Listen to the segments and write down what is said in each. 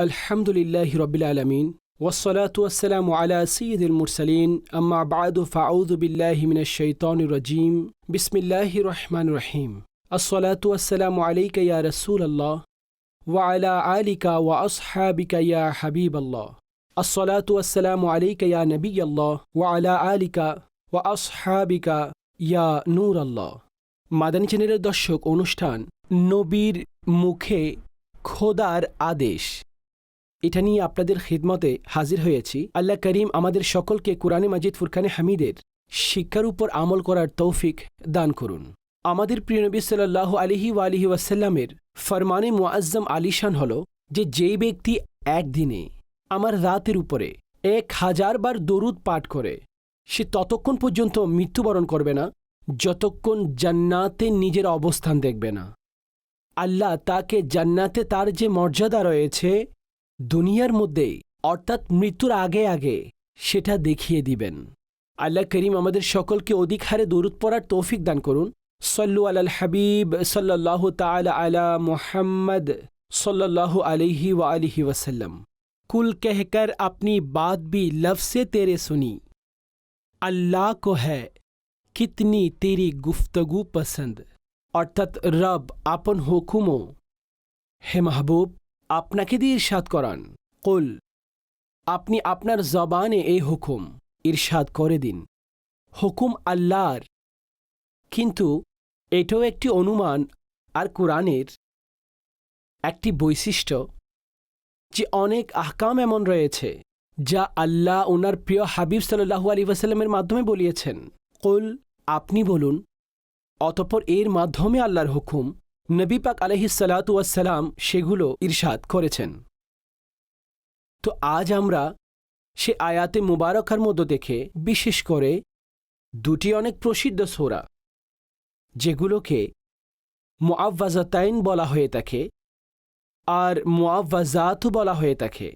الحمد لله رب العالمين والصلاة والسلام على سيد المرسلين أما بعد فأعوذ بالله من الشيطان الرجيم بسم الله الرحمن الرحيم الصلاة والسلام عليك يا رسول الله وعلى آلك وأصحابك يا حبيب الله الصلاة والسلام عليك يا نبي الله وعلى آلك وأصحابك يا نور الله মাদানী চ্যানেলের দর্শক অনুষ্ঠান নবীর মুখে খোদার আদেশ এটা নিয়ে আপনাদের খিদমতে হাজির হয়েছি। আল্লাহ করিম আমাদের সকলকে কোরআনে মাজিদ ফুরকানে হামিদের শিক্ষার উপর আমল করার তৌফিক দান করুন। আমাদের প্রিয় নবী সাল্লাহ আলিহি ওয়ালিহি ওয়াসাল্লামের ফরমানে মুআজ্জম আলিশান হল যে যেই ব্যক্তি একদিনে আমার রাতের উপরে এক হাজার বার দরুদ পাঠ করে, সে ততক্ষণ পর্যন্ত মৃত্যুবরণ করবে না, যতক্ষণ জান্নাতে নিজের অবস্থান দেখবে না। আল্লাহ তাকে জান্নাতে তার যে মর্যাদা রয়েছে দুনিয়ার মধ্যেই অর্থাৎ মৃত্যুর আগে আগে সেটা দেখিয়ে দিবেন আল্লাহ করিম আমাদের সকলকে অধিক হারে দরুদ পড়ার তৌফিক দান করুন সল্লু আল হাবিব সাল্লাহ তালা আলা মোহাম্মদ सल्लल्लाहु अलैहि व आलिहि वसल्लम कुल कहकर अपनी बात भी लफ्ज से तेरे सुनी अल्लाह को है कितनी तेरी गुफ्तगु पसंद অর্থাৎ রব আপন হুকুমও হে মাহবুব আপনাকে দিয়ে ইরশাদ করান। কুল, আপনি আপনার জবানে এই হুকুম, ইরশাদ করে দিন। হুকুম আল্লাহর। কিন্তু এটাও একটি অনুমান আর কোরআনের একটি বৈশিষ্ট্য যে অনেক আহকাম এমন রয়েছে যা আল্লাহ ওনার প্রিয় হাবিব সাল্লাহু আলী ওয়াসাল্লামের মাধ্যমে বলিয়েছেন। কুল, আপনি বলুন, অতপর এর মাধ্যমে আল্লাহর হুকুম নবী পাক আলহিসাল্লাতুয়াসাল্লাম সেগুলো ইরশাদ করেছেন। তো আজ আমরা সে আয়াতে মুবারকার মধ্যে দেখে বিশেষ করে দুটি অনেক প্রসিদ্ধ সোরা, যেগুলোকে মোয়াব্বাজাতাইন বলা হয়ে থাকে আর মোয়াব্বাজাতও বলা হয়ে থাকে।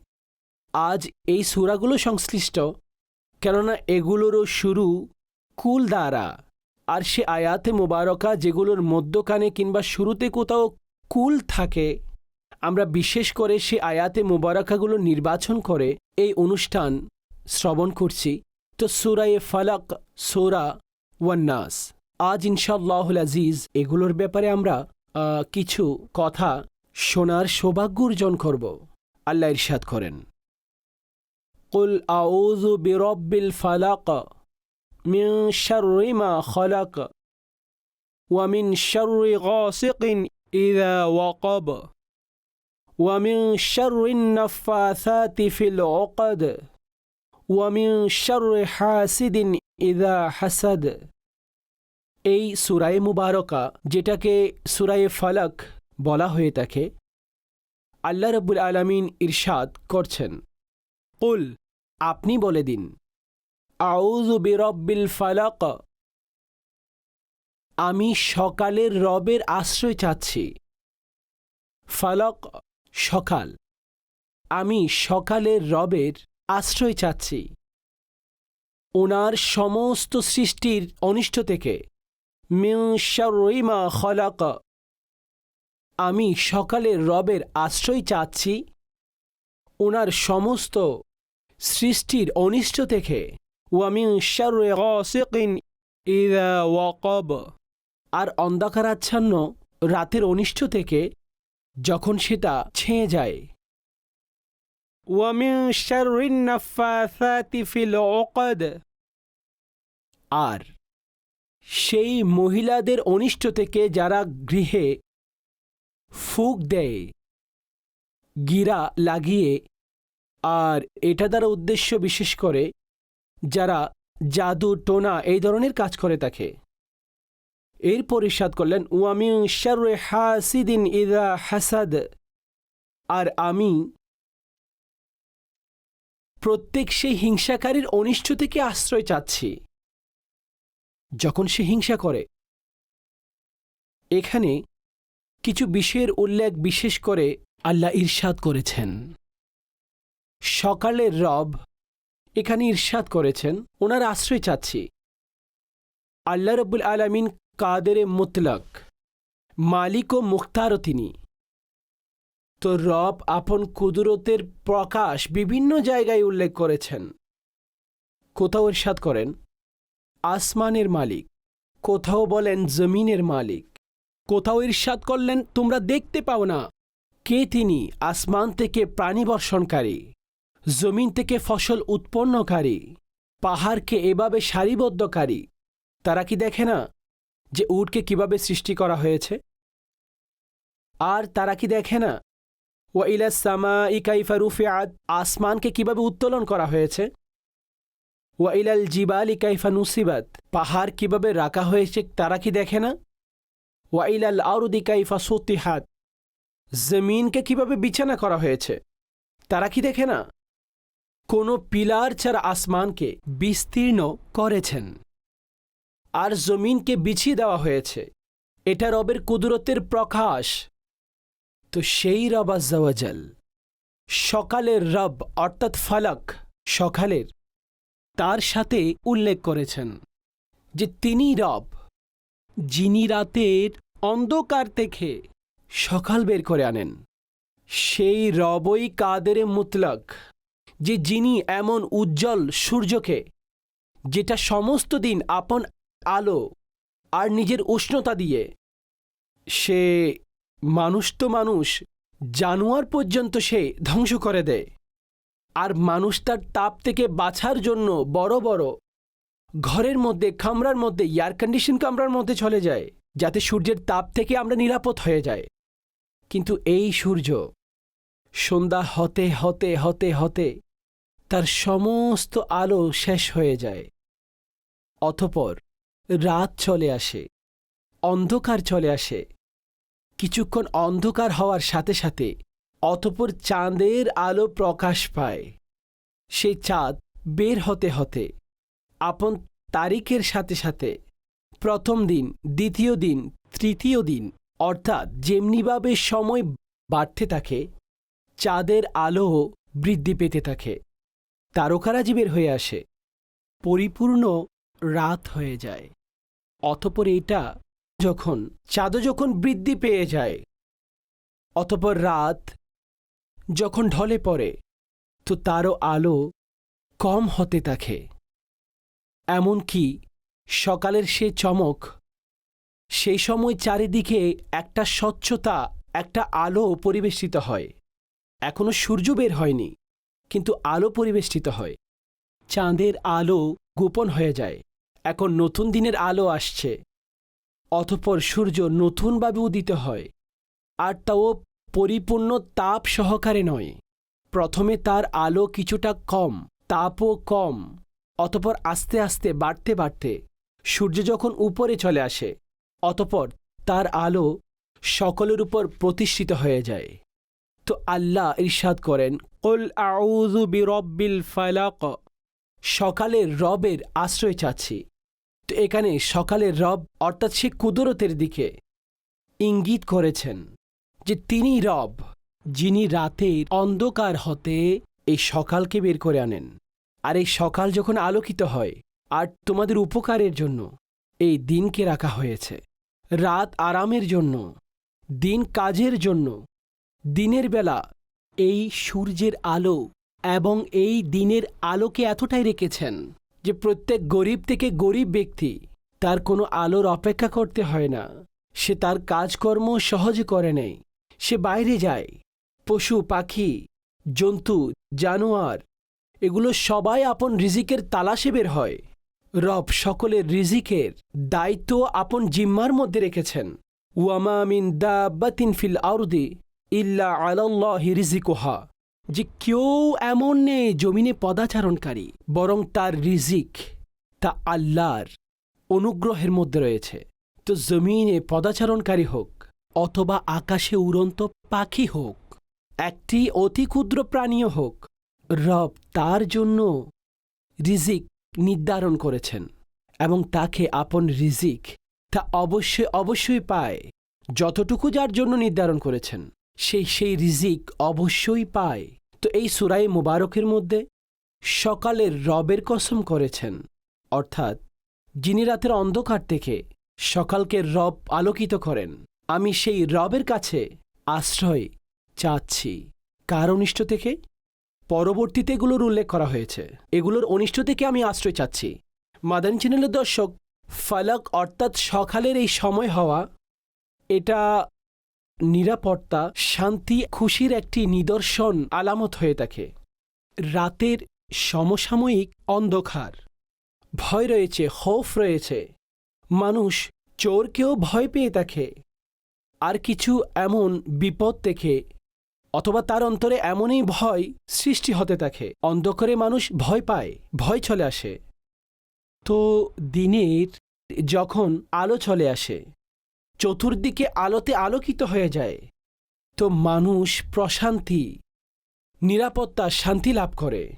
আজ এই সুরাগুলো সংশ্লিষ্ট, কেননা এগুলোরও শুরু কুল দ্বারা। আর সে আয়াতে মোবারকা যেগুলোর মধ্যখানে কিংবা শুরুতে কোথাও কুল থাকে আমরা বিশেষ করে সে আয়াতে মোবারকাগুলো নির্বাচন করে এই অনুষ্ঠান শ্রবণ করছি তো সুরায়ে ফালাক সোরা ওয়ান্নাস আজ ইনশাল্লাহুল আজিজ এগুলোর ব্যাপারে আমরা আহ, কিছু কথা শোনার সৌভাগ্য অর্জন করব আল্লাহ ইরশাদ করেন قل أعوذ برب الفلق من شر ما خلق ومن شر غاسق إذا وقب ومن شر النفاثات في العقد ومن شر حاسد إذا حسد এই সুরায়ে মুবারকা যেটাকে সুরায়ে ফালাক বলা হয়ে থাকে আল্লাহ রব্বুল আলমিন ইরশাদ করছেন কুল আপনি বলে দিন আউযু বিরব্বিল ফালাক। আমি সকালের রবের আশ্রয় চাচ্ছি। ফালক, সকাল। আমি সকালের রবের আশ্রয় চাচ্ছি। ওনার সমস্ত সৃষ্টির অনিষ্ট থেকে। মিন শাররি মা খলাক। আমি সকালের রবের আশ্রয় চাচ্ছি। ওনার সমস্ত সৃষ্টির অনিষ্ট থেকে। ওয়ামিন শাররি গাসিকিন ইযা ওয়াকাব আর অন্ধকারাচ্ছন্ন রাতের অনিষ্ট থেকে যখন সেটা ছেয়ে যায়। ওয়ামিন শাররিন নাফাসাতি ফিল উকদ আর সেই মহিলাদের অনিষ্ট থেকে যারা গৃহে ফুক দেয়, গিরা লাগিয়ে, আর এটা দ্বারা উদ্দেশ্য বিশেষ করে যারা জাদু, টোনা এই ধরনের কাজ করে থাকে। এর পরিষাদ করলেন, ওয়ামিন শাররে হাসিদিন ইদা হাসাদ। আর আমি প্রত্যেক সেই হিংসাকারীর অনিষ্ট থেকে আশ্রয় চাচ্ছি। যখন সে হিংসা করে, এখানে কিছু বিষয়ের উল্লেখ বিশেষ করে আল্লাহ ইরশাদ করেছেন। সকালের রব এখানে ইরশাদ করেছেন, ওনার আশ্রয় চাচ্ছি। আল্লাহ রব্বুল আলমিন কাদেরে মুতলক, মালিক ও মুখতারও তিনি। তো রব আপন কুদরতের প্রকাশ বিভিন্ন জায়গায় উল্লেখ করেছেন। কোথাও ইরশাদ করেন, আসমানের মালিক, কোথাও বলেন জমিনের মালিক, কোথাও ইরশাদ করলেন, তোমরা দেখতে পাও না, কে তিনি, আসমান থেকে প্রাণী বর্ষণকারী। জমিন থেকে ফসল উৎপন্নকারী, পাহাড়কে এভাবে সারিবদ্ধকারী, তারা কি দেখে না যে উটকে কীভাবে সৃষ্টি করা হয়েছে? আর তারা কি দেখে না ও ইলাসামা ইকাইফা রুফিয়াত আসমানকে কীভাবে উত্তোলন করা হয়েছে? ও ইলাল জিবাল ইকাইফা নুসিবাত, পাহাড় কীভাবে রাখা হয়েছে তারা কি দেখে না? ওয়া ইলাল আরুদি কাইফা সতিহাত, জমিনকে কীভাবে বিছানা করা হয়েছে তারা কি দেখে না? কোনো পিলার ছাড়া আসমানকে বিস্তীর্ণ করেছেন। আর জমিনকে বিছিয়ে দেওয়া হয়েছে। এটা রবের কুদরতের প্রকাশ। তো সেই রব আজ্জাওয়াজাল, সকালের রব অর্থাৎ ফালাক সকালের, তার সাথে উল্লেখ করেছেন যে তিনি রব, যিনি রাতের অন্ধকার থেকে সকাল বের করে আনেন। সেই রবই কাদের মুতলক। যে যিনি এমন উজ্জ্বল সূর্যকে, যেটা সমস্ত দিন আপন আলো আর নিজের উষ্ণতা দিয়ে, সে মানুষ তো মানুষ, জানোয়ার পর্যন্ত সে ধ্বংস করে দেয়। আর মানুষ তার তাপ থেকে বাঁচার জন্য বড় বড় ঘরের মধ্যে, কামরার মধ্যে এয়ার কন্ডিশন কামরার মধ্যে চলে যায়, যাতে সূর্যের তাপ থেকে আমরা নিরাপদ হয়ে যায় কিন্তু এই সূর্য সন্ধ্যা হতে হতে হতে হতে তার সমস্ত আলো শেষ হয়ে যায়। অতপর রাত চলে আসে, অন্ধকার চলে আসে। কিছুক্ষণ অন্ধকার হওয়ার সাথে সাথে অতপর চাঁদের আলো প্রকাশ পায়। সেই চাঁদ বের হতে হতে, আপন তারিখের সাথে সাথে প্রথম দিন, দ্বিতীয় দিন, তৃতীয় দিন, অর্থাৎ যেমনিভাবে সময় বাড়তে থাকে, চাঁদের আলোও বৃদ্ধি পেতে থাকে। তারকারাজি বের হয়ে আসে। পরিপূর্ণ রাত হয়ে যায়। অতপর এটা যখন, চাঁদও যখন বৃদ্ধি পেয়ে যায়, অতপর রাত যখন ঢলে পড়ে, তো তারও আলো কম হতে থাকে। এমনকি সকালের সে চমক, সেই সময় চারিদিকে একটা স্বচ্ছতা, একটা আলো পরিবেশিত হয়। এখনও সূর্য বের হয়নি। কিন্তু আলো পরিবেষ্টিত হয়। চাঁদের আলো গোপন হয়ে যায়। এখন নতুন দিনের আলো আসছে। অতপর সূর্য নতুনভাবে উদিত হয়। আর তাও পরিপূর্ণ তাপ সহকারে নয়। প্রথমে তার আলো কিছুটা কম, তাপও কম। অতপর আস্তে আস্তে বাড়তে বাড়তে সূর্য যখন উপরে চলে আসে, অতপর তার আলো সকলের উপর প্রতিষ্ঠিত হয়ে যায়। তো আল্লাহ ইরশাদ করেন, কুল আউযু বিরব্বিল ফালাক। সকালের রবের আশ্রয় চাচ্ছি। তো এখানে সকালের রব, অর্থাৎ সে কুদরতের দিকে ইঙ্গিত করেছেন যে তিনি রব, যিনি রাতের অন্ধকার হতে এই সকালকে বের করে আনেন। আর এই সকাল যখন আলোকিত হয়, আর তোমাদের উপকারের জন্য এই দিনকে রাখা হয়েছে। রাত আরামের জন্য, দিন কাজের জন্য দিনের বেলা, এই সূর্যের আলো এবং এই দিনের আলোকে এতটাই রেখেছেন যে প্রত্যেক গরিব থেকে গরিব ব্যক্তি তার কোনো আলোর অপেক্ষা করতে হয় না। সে তার কাজকর্ম সহজে করে নেয়। সে বাইরে যায়। পশু, পাখি, জন্তু, জানোয়ার, এগুলো সবাই আপন রিজিকের তালাশে বের হয়। রব সকলের রিজিকের দায়িত্ব আপন জিম্মার মধ্যে রেখেছেন। ওয়ামা মিন দাবাতিন ফিল আরদি ইল্লা আলাল্লাহি রিজিকুহা যে কেউ এমন নেই জমিনে পদাচারণকারী, বরং তার রিজিক, তা আল্লাহর অনুগ্রহের মধ্যে রয়েছে। তো জমিনে পদাচারণকারী হোক, অথবা আকাশে উড়ন্ত পাখি হোক, একটি অতি ক্ষুদ্র প্রাণীও হোক, রব তার জন্য রিজিক নির্ধারণ করেছেন এবং তাকে আপন রিজিক তা অবশ্যই অবশ্যই পায়, যতটুকু যার জন্য নির্ধারণ করেছেন। সেই সেই রিজিক অবশ্যই পায়। তো এই সুরাই মুবারকের মধ্যে সকালের রবের কসম করেছেন। অর্থাৎ যিনি রাতের অন্ধকার থেকে সকালকে রব আলোকিত করেন, আমি সেই রবের কাছে আশ্রয় চাচ্ছি। কার অনিষ্ট থেকে? পরবর্তীতে এগুলোর উল্লেখ করা হয়েছে। এগুলোর অনিষ্ট থেকে আমি আশ্রয় চাচ্ছি। মাদান চ্যানেলের দর্শক, ফালাক অর্থাৎ সকালের এই সময় হওয়া, এটা নিরাপত্তা, শান্তি, খুশির একটি নিদর্শন আলামত হয়ে থাকে। রাতের সমসাময়িক অন্ধকার। ভয় রয়েছে খৌফ রয়েছে। মানুষ চোরকেও ভয় পেয়ে থাকে। আর কিছু এমন বিপদ থেকে অথবা তার অন্তরে এমনই ভয় সৃষ্টি হতে থাকে। অন্ধকারে মানুষ ভয় পায়, ভয় চলে আসে। তো দিনের যখন আলো চলে আসে চতুর্দিকে আলোতে আলোকিত হয়ে যায়। তো মানুষ প্রশান্তি, নিরাপত্তা, শান্তি লাভ করে।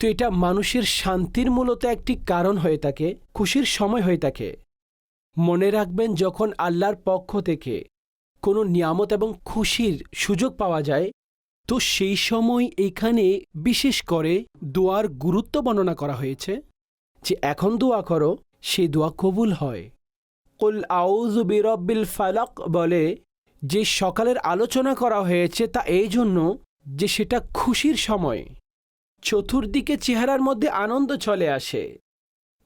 তো এটা মানুষের শান্তির মূলত একটি কারণ হয়ে থাকে, খুশির সময় হয়ে থাকে। মনে রাখবেন, যখন আল্লাহর পক্ষ থেকে কোনো নিয়ামত এবং খুশির সুযোগ পাওয়া যায়, তো সেই সময় এখানে বিশেষ করে দোয়ার গুরুত্ব বর্ণনা করা হয়েছে যে, এখন দোয়া করো সেই দোয়া কবুল হয়। কুল আউযু বিরব্বিল ফালাক বলে, যে সকালের আলোচনা করা হয়েছে তা এই জন্য যে সেটা খুশির সময়। চতুর্দিকে চেহারার মধ্যে আনন্দ চলে আসে।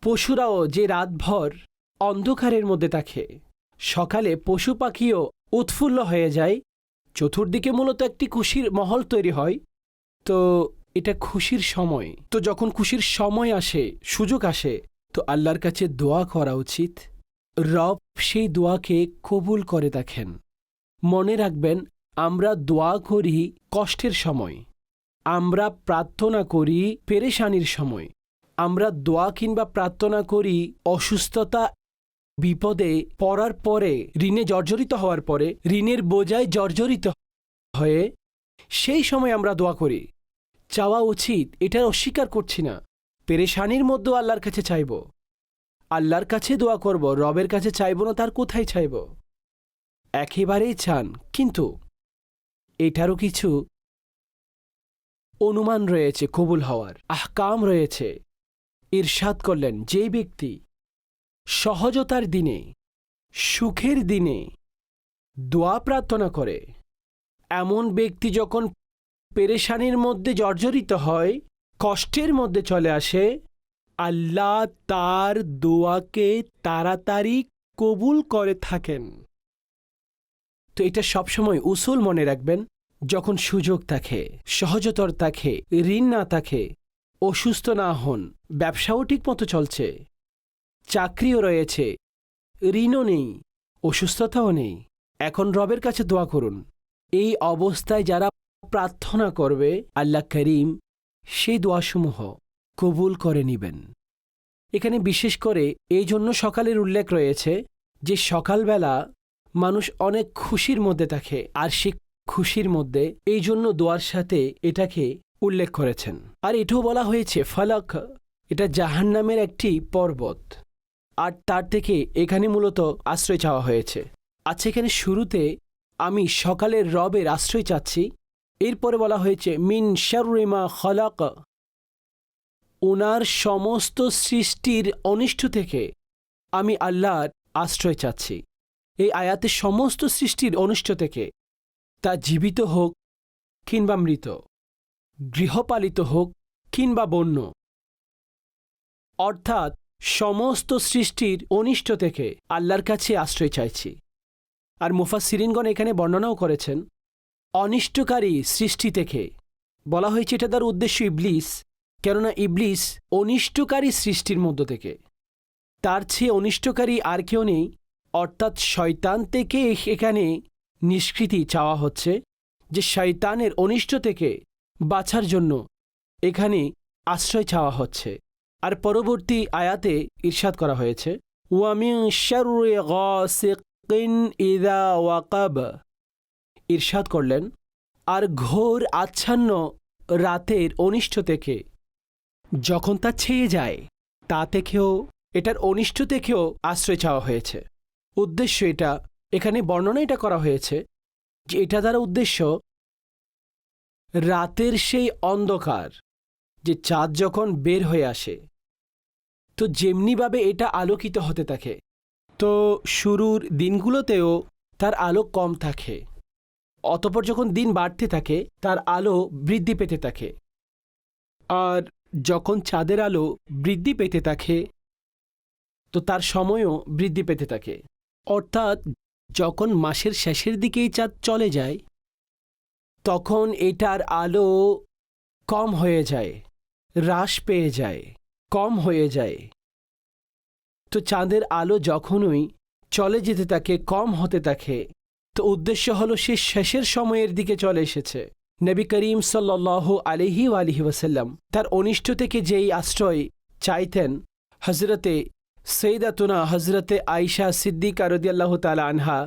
পশুরাও যে রাতভর অন্ধকারের মধ্যে থাকে। সকালে পশু পাখিও উৎফুল্ল হয়ে যায়। চতুর্দিকে মূলত একটি খুশির মহল তৈরি হয়। তো এটা খুশির সময়। তো যখন খুশির সময় আসে, সুযোগ আসে, তো আল্লাহর কাছে দোয়া করা উচিত। রব সেই দোয়াকে কবুল করে দেখেন। মনে রাখবেন, আমরা দোয়া করি কষ্টের সময়, আমরা প্রার্থনা করি পেরেশানির সময়, আমরা দোয়া কিংবা প্রার্থনা করি অসুস্থতা, বিপদে পড়ার পরে, ঋণে জর্জরিত হওয়ার পরে, ঋণের বোঝায় জর্জরিত হয়ে, সেই সময় আমরা দোয়া করি। চাওয়া উচিত এটা অস্বীকার করছি না। পেরেশানির মধ্যেও আল্লাহর কাছে চাইব। আল্লাহর কাছে দোয়া করব, রবের কাছে চাইব না, তার কোথায় চাইব? একেবারেই চান, কিন্তু এটারও কিছু অনুমান রয়েছে, কবুল হওয়ার, আহকাম রয়েছে। ইরশাদ করলেন যেই ব্যক্তি সহজতার দিনে, সুখের দিনে দোয়া প্রার্থনা করে, এমন ব্যক্তি যখন পেরেশানির মধ্যে জর্জরিত হয়, কষ্টের মধ্যে চলে আসে আল্লাহ তার দোয়াকে তাড়াতাড়ি কবুল করে থাকেন। তো এটা সবসময় উসুল মনে রাখবেন, যখন সুযোগ থাকে, সহজতর থাকে, ঋণ না থাকে, অসুস্থ না হন, ব্যবসাও ঠিকমতো চলছে, চাকরিও রয়েছে, ঋণও নেই, অসুস্থতাও নেই, এখন রবের কাছে দোয়া করুন। এই অবস্থায় যারা প্রার্থনা করবে, আল্লাহ করিম, সেই দোয়াসমূহ কবুল করে নিবেন। এখানে বিশেষ করে এই জন্য সকালের উল্লেখ রয়েছে যে সকালবেলা মানুষ অনেক খুশির মধ্যে থাকে আর সে খুশির মধ্যে এই জন্য দোয়ার সাথে এটাকে উল্লেখ করেছেন। আর এটাও বলা হয়েছে, ফালাক, এটা জাহান নামের একটি পর্বত। আর তার থেকে এখানে মূলত আশ্রয় চাওয়া হয়েছে। আচ্ছা এখানে শুরুতে আমি সকালের রবের আশ্রয় চাচ্ছি। এরপরে বলা হয়েছে, মিন শাররিমা খলাক। ওনার সমস্ত সৃষ্টির অনিষ্ট থেকে আমি আল্লাহর আশ্রয় চাচ্ছি। এই আয়াতে সমস্ত সৃষ্টির অনিষ্ট থেকে তা জীবিত হোক কিংবা মৃত, গৃহপালিত হোক কিংবা বন্য। অর্থাৎ সমস্ত সৃষ্টির অনিষ্ট থেকে আল্লাহর কাছে আশ্রয় চাইছি। আর মুফা মুফাসিরিনগণ এখানে বর্ণনাও করেছেন, অনিষ্টকারী সৃষ্টি থেকে। বলা হয়েছে এটা তার উদ্দেশ্য ইবলিস কেননা ইবলিস অনিষ্টকারী সৃষ্টির মধ্য থেকে। তার চেয়ে অনিষ্টকারী আর কেউ নেই, অর্থাৎ শয়তান থেকে এখানে নিষ্কৃতি চাওয়া হচ্ছে যে শয়তানের অনিষ্ট থেকে বাছার জন্য এখানে আশ্রয় চাওয়া হচ্ছে। আর পরবর্তী আয়াতে ঈর্ষাদ করা হয়েছে ঈর্ষাদ করলেন, আর ঘোর আচ্ছন্ন রাতের অনিষ্ট থেকে যখন তা ছেয়ে যায় তা থেকেও এটার অনিষ্ট থেকেও আশ্রয় চাওয়া হয়েছে। উদ্দেশ্য এটা, এখানে বর্ণনা এটা করা হয়েছে যে এটা দ্বারা উদ্দেশ্য, রাতের সেই অন্ধকার যে চাঁদ যখন বের হয়ে আসে, তো যেমনিভাবে এটা আলোকিত হতে থাকে, তো শুরুর দিনগুলোতেও তার আলো কম থাকে। অতপর যখন দিন বাড়তে থাকে, তার আলো বৃদ্ধি পেতে থাকে। আর যখন চাঁদের আলো বৃদ্ধি পেতে থাকে, তো তার সময়ও বৃদ্ধি পেতে থাকে। অর্থাৎ যখন মাসের শেষের দিকেই চাঁদ চলে যায়, তখন এটার আলো কম হয়ে যায়, হ্রাস পেয়ে যায়, কম হয়ে যায়। তো চাঁদের আলো যখনই চলে যেতে থাকে, কম হতে থাকে, তো উদ্দেশ্য হলো সে শেষের সময়ের দিকে চলে এসেছে। নবী করিম সাল্লাহ আলহি আলহি ওয়াসাল্লাম তার অনিষ্ট থেকে যেই আশ্রয় চাইতেন হজরতে সৈদাতুনা হজরতে আইসা সিদ্দিক আরদিয়াল্লাহ তালা আনহা,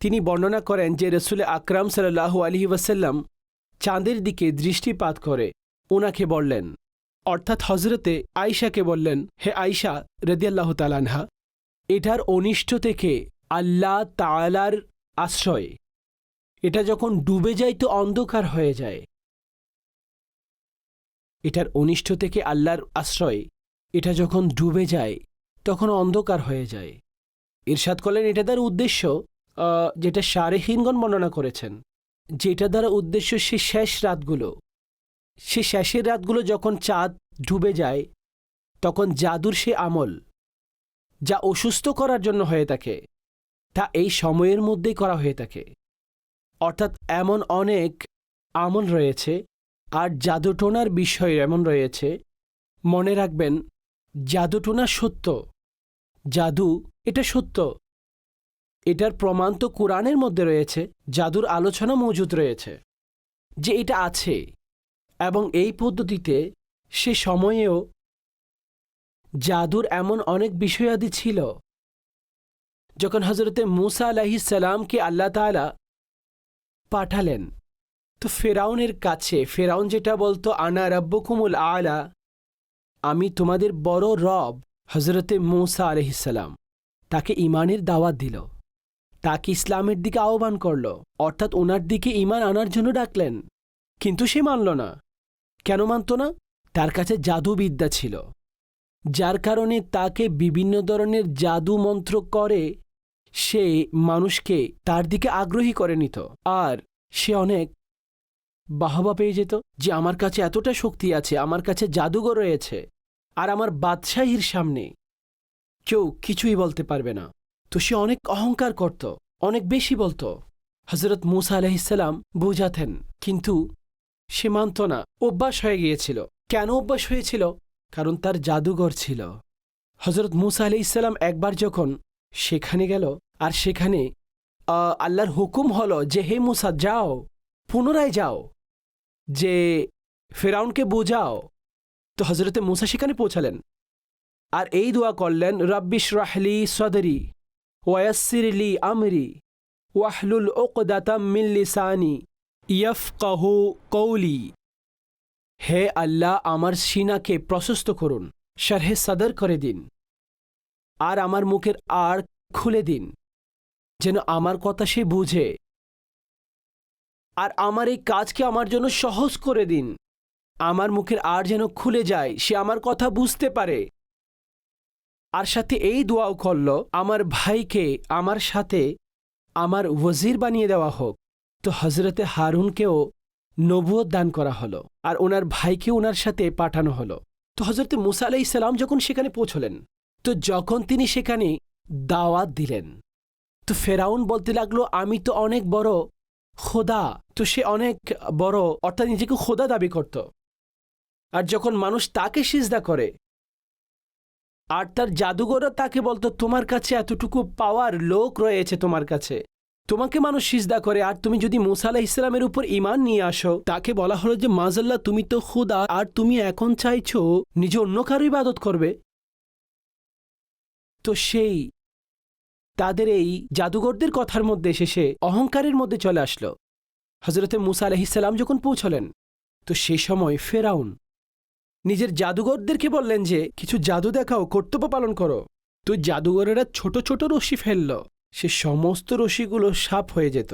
তিনি বর্ণনা করেন যে রসুল আকরাম সাল্লাহ আলহি ওয়াসাল্লাম চাঁদের দিকে দৃষ্টিপাত করে ওনাকে বললেন, অর্থাৎ হজরতে আয়শাকে বললেন, হে আয়শা রদিয়াল্লাহ তালানহা এটার অনিষ্ট থেকে আল্লাহ তালার আশ্রয় এটা যখন ডুবে যায় তো অন্ধকার হয়ে যায়। এটার অনিষ্ট থেকে আল্লাহর আশ্রয়। এটা যখন ডুবে যায়, তখন অন্ধকার হয়ে যায়। ইরশাদ করলেন, এটা তার উদ্দেশ্য যেটা সারেহীনগণ বর্ণনা করেছেন যেটা দ্বারা উদ্দেশ্য সে শেষ রাতগুলো। সে শেষের রাতগুলো যখন চাঁদ ডুবে যায়, তখন জাদুর সে আমল, যা অসুস্থ করার জন্য হয়ে থাকে, তা এই সময়ের মধ্যেই করা হয়ে থাকে। অর্থাৎ এমন অনেক আমল রয়েছে আর জাদুটোনার বিষয় এমন রয়েছে। মনে রাখবেন, জাদুটোনা সত্য। জাদু, এটা সত্য। এটার প্রমাণ তো কোরআনের মধ্যে রয়েছে, জাদুর আলোচনা মজুদ রয়েছে যে এটা আছে এবং এই পদ্ধতিতে সে সময়েও জাদুর এমন অনেক বিষয়াদি ছিল। যখন হজরতে মুসা সালামকে আল্লাহ তালা পাঠালেন। তো ফেরাউনের কাছে, ফেরাউন যেটা বলতো, আনা রব্বকুমুল আলা আমি তোমাদের বড় রব হজরতে মুসা আলহিসাল্লাম তাকে ইমানের দাওয়াত দিল। তাকে ইসলামের দিকে আহ্বান করল। অর্থাৎ ওনার দিকে ইমান আনার জন্য ডাকলেন। কিন্তু সে মানল না। কেন মানত না? তার কাছে জাদুবিদ্যা ছিল। যার কারণে তাকে বিভিন্ন ধরনের জাদু মন্ত্র করে সে মানুষকে তার দিকে আগ্রহী করে নিত। আর সে অনেক বাহবা পেয়ে যেত যে, আমার কাছে এতটা শক্তি আছে, আমার কাছে জাদুঘর রয়েছে, আর আমার বাদশাহীর সামনে কেউ কিছুই বলতে পারবে না। তো সে অনেক অহংকার করত, অনেক বেশি বলতো। হজরত মুসা আলহিসাল্লাম বুঝাতেন, কিন্তু সে মানত না, অভ্যাস হয়ে গিয়েছিল। কেন অভ্যাস হয়েছিল? কারণ তার জাদুঘর ছিল। হজরত মুসা আলি ইসলাম একবার যখন সেখানে গেল আর সেখানে আল্লাহর হুকুম হলো যে, হে মুসা, যাও, পুনরায় যাও, যে ফেরাউনকে বোঝাও। তো হজরতে মুসা সেখানে পৌঁছালেন। আর এই দোয়া করলেন রব্বিশ রাহলি সদরি ওয়াসিরলি আমরি, ওয়াহলুল ওকদাতাম মিন লিসানি ইয়ফকাহু কৌলি হে আল্লাহ, আমার সিনাকে প্রশস্ত করুন শারহে সাদর করে দিন। আর আমার মুখের আর খুলে দিন, যেন আমার কথা সে বুঝে। আর আমার এই কাজকে আমার জন্য সহজ করে দিন। আমার মুখের আর যেন খুলে যায়, সে আমার কথা বুঝতে পারে। আর সাথে এই দোয়াও করল, আমার ভাইকে আমার সাথে আমার ওয়াজির বানিয়ে দেওয়া হোক। তো হজরতে হারুনকেও নবুয়ত দান করা হলো, আর ওনার ভাইকে ওনার সাথে পাঠানো হলো। তো হজরতে মুসা আলাহ ইসলাম যখন সেখানে পৌঁছলেন তো যখন তিনি সেখানে দাওয়াত দিলেন, তো ফেরাউন বলতে লাগল, আমি তো অনেক বড় খোদা। তো সে অনেক বড়, অর্থাৎ নিজেকে খোদা দাবি করত। আর যখন মানুষ তাকে সিজদা করে, আর তার জাদুঘরও তাকে বলতো, তোমার কাছে এতটুকু পাওয়ার লোক রয়েছে তোমার কাছে। তোমাকে মানুষ সিজদা করে, আর তুমি যদি মুসা ইসলামের উপর ইমান নিয়ে আসো, তাকে বলা হলো যে, মাজাল্লাহ, তুমি তো খুদা, আর তুমি এখন চাইছো নিজে অন্য কারও ইবাদত করবে। তো সেই তাদের এই জাদুঘরদের কথার মধ্যে এসে সে অহংকারের মধ্যে চলে আসলো। হজরতে মুসা আলহিসাল্লাম যখন পৌঁছলেন, তো সে সময় ফেরাউন নিজের জাদুঘরদেরকে বললেন যে, কিছু জাদু দেখাও, কর্তব্য পালন করো। তো জাদুঘরেরা ছোট ছোট রশি ফেলল। সে সমস্ত রশিগুলো সাপ হয়ে যেত।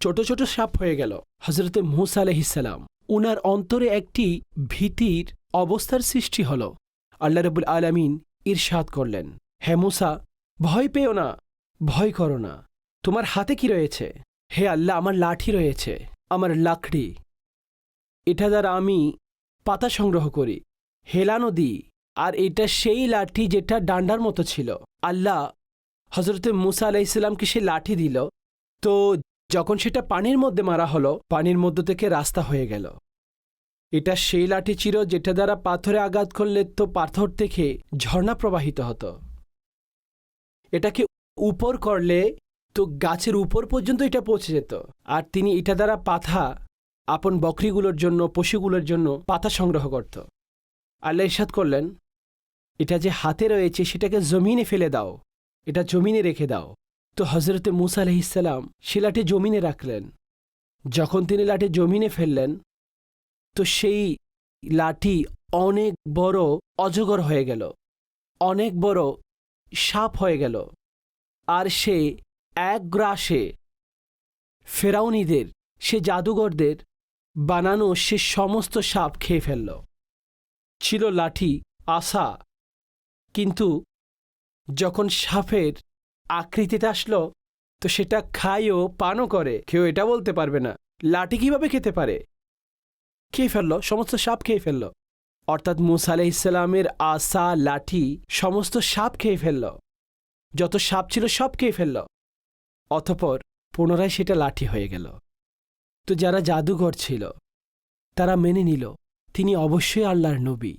ছোট ছোট সাপ হয়ে গেল। হজরতে মুসা আলহিসাল্লাম উনার অন্তরে একটি ভীতির অবস্থার সৃষ্টি হল। আল্লাহ রবুল আলমিন ঈর্ষাদ করলেন। হে মুসা, ভয় পেও না, ভয় করো না। তোমার হাতে কি রয়েছে? হে আল্লাহ, আমার লাঠি রয়েছে, আমার লাকড়ি। এটা দ্বারা আমি পাতা সংগ্রহ করি হেলানো দিই আর এটা সেই লাঠি যেটা ডান্ডার মতো ছিল। আল্লাহ হজরতে মুসা আলাহ ইসলামকে সে লাঠি দিল। তো যখন সেটা পানির মধ্যে মারা হলো, পানির মধ্য থেকে রাস্তা হয়ে গেল। এটা সেই লাঠি ছিল যেটা দ্বারা পাথরে আঘাত করলে তো পাথর থেকে ঝর্ণা প্রবাহিত হতো। এটাকে উপর করলে তো গাছের উপর পর্যন্ত এটা পৌঁছে যেত। আর তিনি এটা দ্বারা পাথা আপন বকরিগুলোর জন্য, পশুগুলোর জন্য পাতা সংগ্রহ করত। আল্লাহ ইরশাদ করলেন, এটা যে হাতে রয়েছে সেটাকে জমিনে ফেলে দাও। এটা জমিনে রেখে দাও। তো হজরতে মুসা আলহিসাল্লাম সে লাঠি জমিনে রাখলেন। যখন তিনি লাঠি জমিনে ফেললেন, তো সেই লাঠি অনেক বড়, অজগর হয়ে গেল। অনেক বড় সাপ হয়ে গেল, আর সে এক গ্রাসে ফেরাউনিদের, সে জাদুঘরদের বানানো সে সমস্ত সাপ খেয়ে ফেলল। ছিল লাঠি আশা কিন্তু যখন সাপের আকৃতিতে আসলো, তো সেটা খায়ও পানও করে। কেউ এটা বলতে পারবে না, লাঠি কীভাবে খেতে পারে? খেয়ে ফেলল, সমস্ত সাপ খেয়ে ফেলল। অর্থাৎ মুসা ইসলামের আশা, লাঠি, সমস্ত সাপ খেয়ে ফেলল। যত সাপ ছিল সব খেয়ে ফেলল। অতপর পুনরায় সেটা লাঠি হয়ে গেল। তো যারা জাদুঘর ছিল, তারা মেনে নিল, তিনি অবশ্যই আল্লাহর নবী।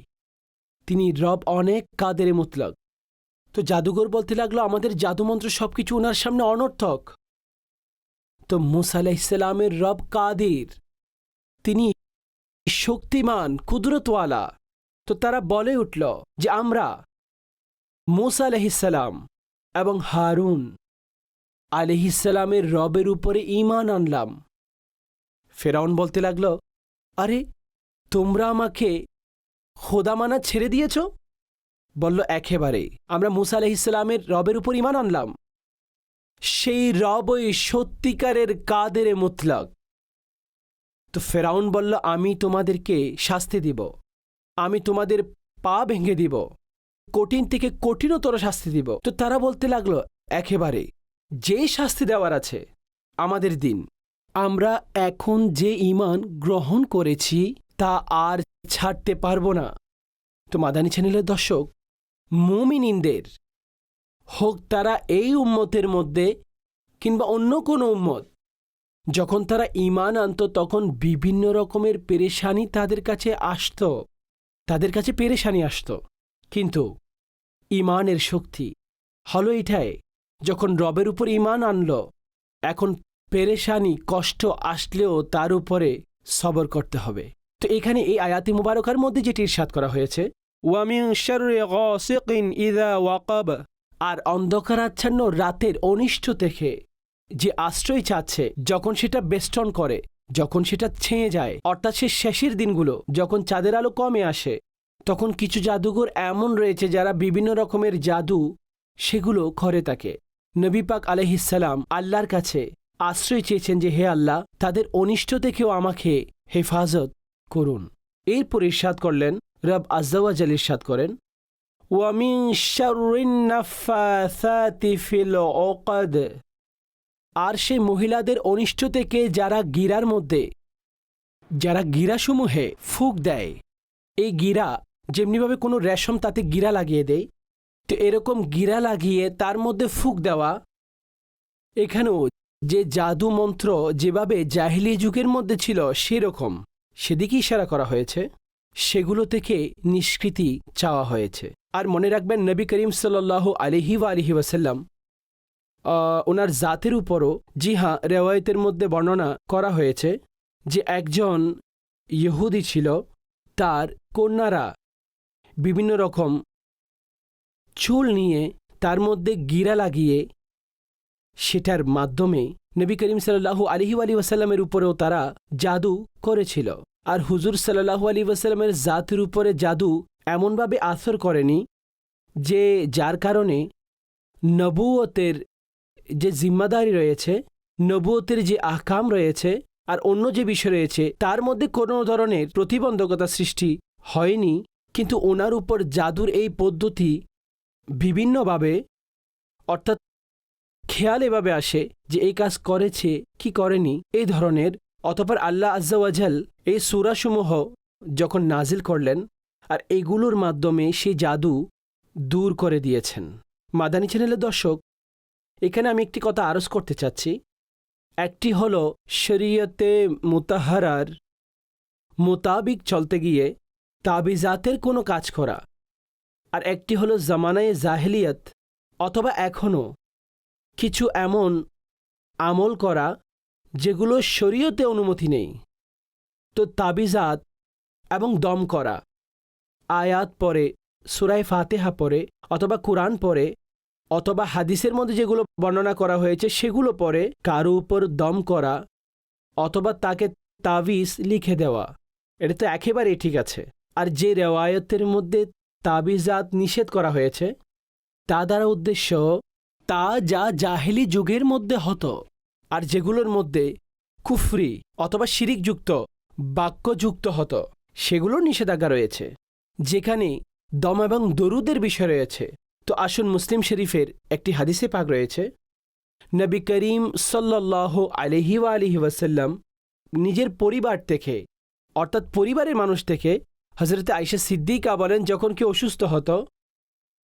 তিনি রব অনেক কাদের মুতলক। তো জাদুঘর বলতে লাগল, আমাদের জাদুমন্ত্র সবকিছু ওনার সামনে অনর্থক। তো মুসা ইসলামের রব কাদির? তিনি শক্তিমান, কুদরতওয়ালা। তো তারা বলে উঠল যে আমরা মুসা আলহিসাল্লাম এবং হারুন আলহিসাল্লামের রবের উপরে ইমান আনলাম। ফেরাউন বলতে লাগল, আরে, তোমরা আমাকে খোদা মানা ছেড়ে দিয়েছ? বলল, একেবারে। আমরা মুসা আলহিসাল্লামের রবের উপর ইমান আনলাম। সেই রবই সত্যিকারের কাদের মুতলক? তো ফেরাউন বলল, আমি তোমাদেরকে শাস্তি দিব। আমি তোমাদের পা ভেঙে দিব। কঠিন থেকে কঠিনতর শাস্তি দিব। তো তারা বলতে লাগল, একেবারে, যে শাস্তি দেওয়ার আছে আমাদের দিন, আমরা এখন যে ইমান গ্রহণ করেছি তা আর ছাড়তে পারব না। তো মাদানী চ্যানেলের দর্শক, মুমিনিনদের, হোক তারা এই উম্মতের মধ্যে কিংবা অন্য কোনো উম্মত যখন তারা ইমান আনত, তখন বিভিন্ন রকমের পেরেশানি তাদের কাছে আসত। তাদের কাছে পেরেশানি আসত। কিন্তু ইমানের শক্তি হলো এটাই, যখন রবের উপর ইমান আনল, এখন পেরেশানি, কষ্ট আসলেও তার উপরে সবর করতে হবে। তো এখানে এই আয়াতি মুবারকার মধ্যে যেটি ইরশাদ করা হয়েছে আর অন্ধকারাচ্ছন্ন রাতের অনিষ্ট থেকে যে আশ্রয় চাচ্ছে, যখন সেটা বেষ্টন করে, যখন সেটা ছেঁয়ে যায়, অর্থাৎ সে শেষের দিনগুলো, যখন চাঁদের আলো কমে আসে, তখন কিছু জাদুঘর এমন রয়েছে যারা বিভিন্ন রকমের জাদু সেগুলো করে থাকে। নবী পাক আলহিসাল্লাম আল্লাহর কাছে আশ্রয় চেয়েছেন যে, হে আল্লাহ, তাদের অনিষ্ট থেকেও আমাকে হেফাজত করুন। এরপর ইরশাদ করলেন, রব আজ্জাওয়াজাল ইরশাদ করেন ওয়ামিন আর সেই মহিলাদের অনিষ্ট থেকে যারা গিরার মধ্যে, যারা গিরাসমূহে ফুক দেয়। এই গিরা যেমনিভাবে কোনো রেশম তাতে গিরা লাগিয়ে দেয়, তো এরকম গিরা লাগিয়ে তার মধ্যে ফুক দেওয়া, এখানেও যে জাদু মন্ত্র যেভাবে জাহিলি যুগের মধ্যে ছিল সেরকম সেদিকে ইশারা করা হয়েছে, সেগুলো থেকে নিষ্কৃতি চাওয়া হয়েছে। আর মনে রাখবেন, নবী করিম সাল্লাহ আলিহি ওয়া আলিহি ওয়াসাল্লাম ওনার জাতের উপরও জি হ্যাঁ রেওয়ায়তের মধ্যে বর্ণনা করা হয়েছে যে একজন ইহুদি ছিল, তার কন্যারা বিভিন্ন রকম চুল নিয়ে তার মধ্যে গিরা লাগিয়ে সেটার মাধ্যমে নবী করিম সাল্লাহু আলহি আলী ওয়াসাল্লামের উপরেও তারা জাদু করেছিল। আর হুজুর সাল্লাহু আলী ওয়াসাল্লামের জাতের উপরে জাদু এমনভাবে আসর করেনি যে যার কারণে নবুয়তের যে জিম্মাদারি রয়েছে, নবুয়তের যে আহকাম রয়েছে আর অন্য যে বিষয় রয়েছে, তার মধ্যে কোনো ধরনের প্রতিবন্ধকতা সৃষ্টি হয়নি, কিন্তু ওনার উপর জাদুর এই পদ্ধতি বিভিন্নভাবে, অর্থাৎ খেয়াল এভাবে আসে যে এই কাজ করেছে কি করেনি, এই ধরনের। অতপর আল্লাহ আজ্জাওয়াজাল এই সুরাসমূহ যখন নাজিল করলেন আর এগুলোর মাধ্যমে সেই জাদু দূর করে দিয়েছেন। মাদানী চ্যানেলের দর্শক এখানে আমি একটি কথা আরজ করতে চাচ্ছি। একটি হল শরীয়তে মুতাহারার মোতাবিক চলতে গিয়ে তাবিজাতের কোনো কাজ করা। আর একটি হলো জামানায়ে জাহেলিয়ত অথবা এখনও কিছু এমন আমল করা যেগুলো শরীয়তে অনুমতি নেই। তো তাবিজাত এবং দম করা। আয়াত পরে, সুরায় ফাতেহা পরে অথবা কোরআন পরে অথবা হাদিসের মধ্যে যেগুলো বর্ণনা করা হয়েছে, সেগুলো পরে কারও উপর দম করা অথবা তাকে তাবিজ লিখে দেওয়া। এটা তো একেবারেই ঠিক আছে। আর যে রেওয়ায়তের মধ্যে তাবিজাত নিষেধ করা হয়েছে, তা দ্বারা উদ্দেশ্য তা যা জাহেলি যুগের মধ্যে হতো আর যেগুলোর মধ্যে কুফরি অথবা শিরিকযুক্ত বাক্যযুক্ত হতো, সেগুলোর নিষেধাজ্ঞা রয়েছে। যেখানে দম এবং দরুদের বিষয় রয়েছে। তো আসুন মুসলিম শরীফের একটি হাদিসে পাক রয়েছে, নবী করিম সাল্লাহ আলহি আলহি ওয়াসাল্লাম নিজের পরিবার থেকে, অর্থাৎ পরিবারের মানুষ থেকে হজরত আইসা সিদ্দিকা বলেন, যখন কেউ অসুস্থ হতো,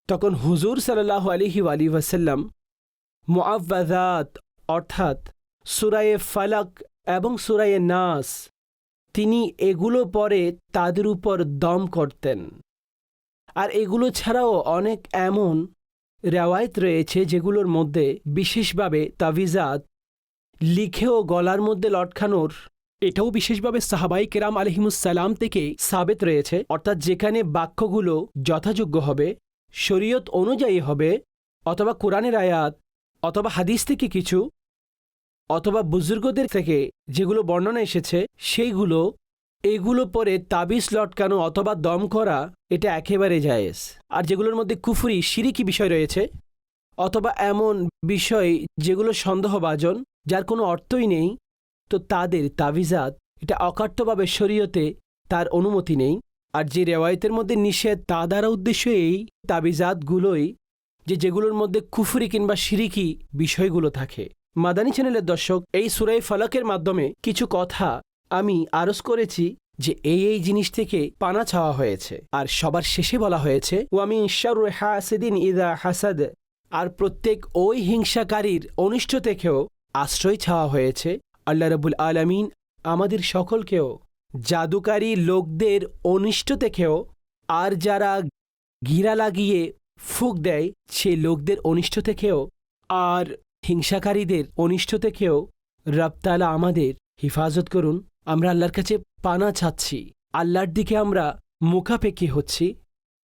তখন হুজুর সাল্লাহ আলহি আলি ওয়াসাল্লাম মোয়াব্বাদাত অর্থাৎ সুরায়ে ফালাক এবং সুরায়ে নাস, তিনি এগুলো পরে তাদের উপর দম করতেন। আর এগুলো ছাড়াও অনেক এমন রেওয়ায়ত রয়েছে যেগুলোর মধ্যে বিশেষভাবে তাবিজাত লিখেও গলার মধ্যে লটকানোর, এটাও বিশেষভাবে সাহাবাই কেরাম আলহিমুসালাম থেকে সাবেত রয়েছে। অর্থাৎ যেখানে বাক্যগুলো যথাযোগ্য হবে, শরীয়ত অনুযায়ী হবে, অথবা কোরআনের আয়াত, অথবা হাদিস থেকে কিছু, অথবা বুজুর্গদের থেকে যেগুলো বর্ণনা এসেছে, সেইগুলো এগুলো পরে তাবিজ লটকানো অথবা দম করা, এটা একেবারে জায়েজ। আর যেগুলোর মধ্যে কুফুরি, সিরিকি বিষয় রয়েছে, অথবা এমন বিষয় যেগুলো সন্দেহভাজন, যার কোনো অর্থই নেই, তো তাদের তাবিজাত, এটা অকাট্যভাবে শরীয়তে তার অনুমতি নেই। আর যে রেওয়ায়তের মধ্যে নিষেধ, তা দ্বারা উদ্দেশ্য এই তাবিজাতগুলোই যে যেগুলোর মধ্যে কুফুরি কিংবা সিরিকি বিষয়গুলো থাকে। মাদানী চ্যানেলের দর্শক, এই সুরাই ফলকের মাধ্যমে কিছু কথা আমি আরজ করেছি যে এই এই জিনিস থেকে পানা ছাওয়া হয়েছে। আর সবার শেষে বলা হয়েছে, ওয়ামি শারু হাসিদিন ইদা হাসাদ। আর প্রত্যেক ওই হিংসাকারীর অনিষ্ট থেকেও আশ্রয় ছাওয়া হয়েছে। আল্লাহ রবুল আলমিন আমাদের সকলকেও, জাদুকারী লোকদের অনিষ্ট থেকেও, আর যারা গিরা লাগিয়ে ফুক দেয়, সে লোকদের অনিষ্ট থেকেও, আর হিংসাকারীদের অনিষ্ট থেকেও রবতালা আমাদের হিফাজত করুন। আমরা আল্লাহর কাছে পানা চাচ্ছি। আল্লাহর দিকে আমরা মুখাপেক্ষি হচ্ছি।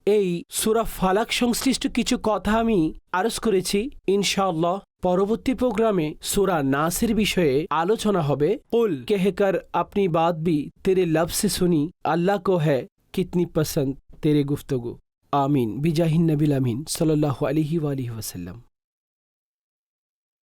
এই সুরা ফালাক সংশ্লিষ্ট কিছু কথা আমি আরজ করেছি। ইনশাআল্লাহ পরবর্তী প্রোগ্রামে সুরা নাসের বিষয়ে আলোচনা হবে। কুল কেহেকার আপনি বাদ বি, তেরে লব সে শুনি। আল্লাহ কো হ্যা কিতনি পসন্দ তেরে গুফতগু। আমিন। বিজাহিন নবিল আমিন সাল্লাহ আলহি ওয়ালি ওসাল্লাম